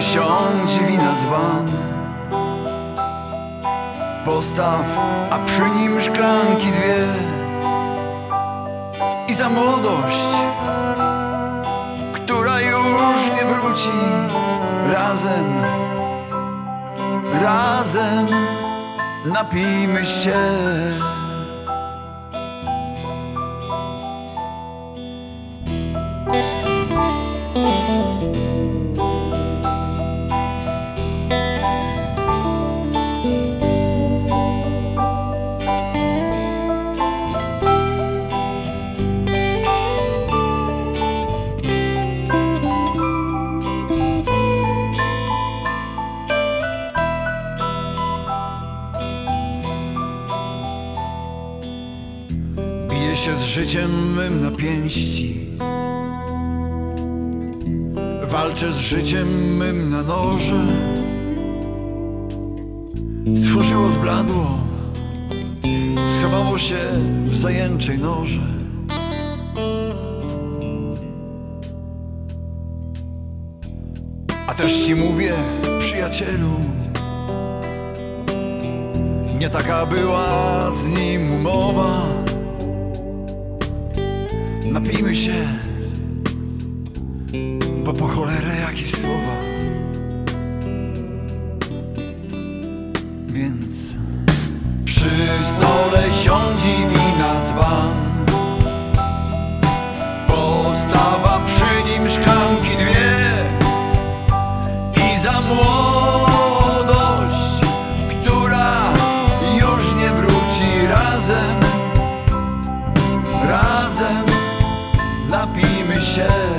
siądzie wina dzban. Postaw, a przy nim szklanki dwie. I za młodość, która już nie wróci Razem, razem napijmy się Biję się z życiem mym na pięści. Walczę z życiem mym na noże. Stworzyło zbladło Schowało się w zajęczej noże. A też ci mówię, przyjacielu Nie taka była z nim umowa Napijmy się. Bo po cholerę jakieś słowa. Więc Przy stole siądzi wina dzban. Postawa napijmy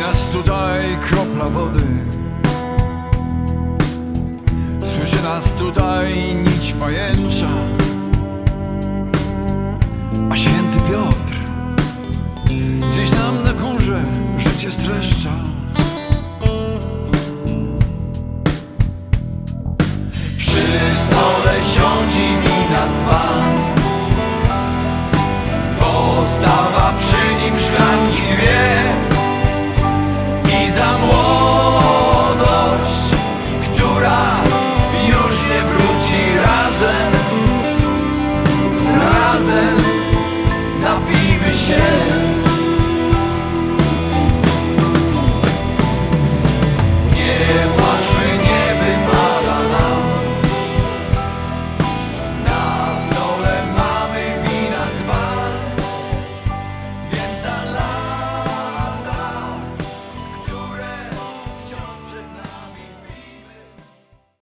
nas tutaj kropla wody. Słyszy nas tutaj nić pajęcza A święty Piotr Gdzieś nam na górze życie streszcza. Przy stole siądzi wina dzban